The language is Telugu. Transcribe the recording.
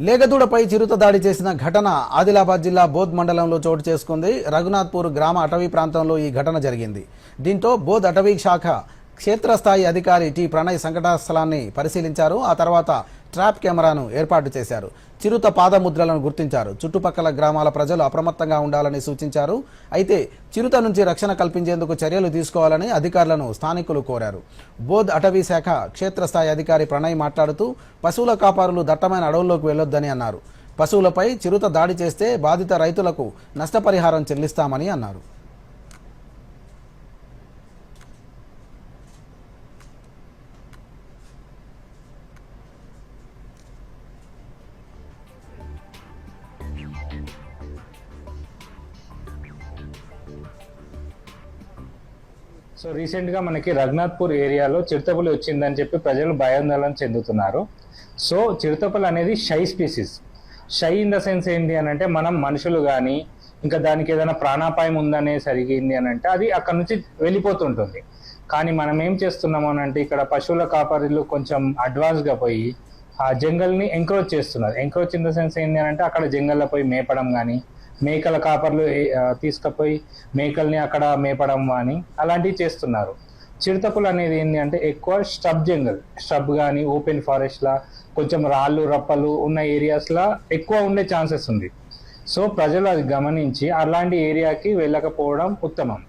లేగదూడపై చిరుత దాడి చేసిన ఘటన ఆదిలాబాద్ జిల్లా బోధ్ మండలంలో చోటు చేసుకుంది. రఘునాథ్పూర్ గ్రామ అటవీ ప్రాంతంలో ఈ ఘటన జరిగింది. దీంతో బోధ్ అటవీ శాఖ క్షేత్రస్థాయి అధికారి టి ప్రణయ్ సంఘటనా స్థలాన్ని పరిశీలించారు. ఆ తర్వాత ట్రాప్ కెమెరాను ఏర్పాటు చేశారు. చిరుత పాదముద్రలను గుర్తించారు. చుట్టుపక్కల గ్రామాల ప్రజలు అప్రమత్తంగా ఉండాలని సూచించారు. అయితే చిరుత నుంచి రక్షణ కల్పించేందుకు చర్యలు తీసుకోవాలని అధికారులను స్థానికులు కోరారు. బోధ్ అటవీ శాఖ క్షేత్రస్థాయి అధికారి ప్రణయ్ మాట్లాడుతూ పశువుల కాపారులు దట్టమైన అడవుల్లోకి వెళ్ళొద్దని అన్నారు. పశువులపై చిరుత దాడి చేస్తే బాధిత రైతులకు నష్టపరిహారం చెల్లిస్తామని అన్నారు. సో రీసెంట్గా మనకి రఘునాథ్పూర్ ఏరియాలో చిరుతపులి వచ్చిందని చెప్పి ప్రజలు భయాందోళన చెందుతున్నారు. సో చిరుతపులు అనేది shy species. Shy in the sense ఏంటి అని అంటే మనం మనుషులు కానీ ఇంకా దానికి ఏదైనా ప్రాణాపాయం ఉందనే సరిగింది అని అంటే అది అక్కడ నుంచి వెళ్ళిపోతుంటుంది. కానీ మనం ఏం చేస్తున్నాము అని అంటే ఇక్కడ పశువుల కాపరిలు కొంచెం అడ్వాన్స్గా పోయి ఆ జంగల్ని ఎంక్రోచ్ చేస్తున్నారు. ఎంక్రోచ్ ఇన్ ద సెన్స్ ఏంటి అని అంటే అక్కడ జంగల్లో పోయి మేపడం కానీ మేకల కాపర్లు తీసుకుపోయి మేకల్ని అక్కడ మేపడం కానీ అలాంటివి చేస్తున్నారు. చిరుతపులు అనేది ఏంటి అంటే ఎక్కువ స్టబ్ జంగల్. స్టబ్ కానీ ఓపెన్ ఫారెస్ట్లా కొంచెం రాళ్ళు రప్పలు ఉన్న ఏరియాస్లా ఎక్కువ ఉండే ఛాన్సెస్ ఉంది. సో ప్రజలు అది గమనించి అలాంటి ఏరియాకి వెళ్ళకపోవడం ఉత్తమం.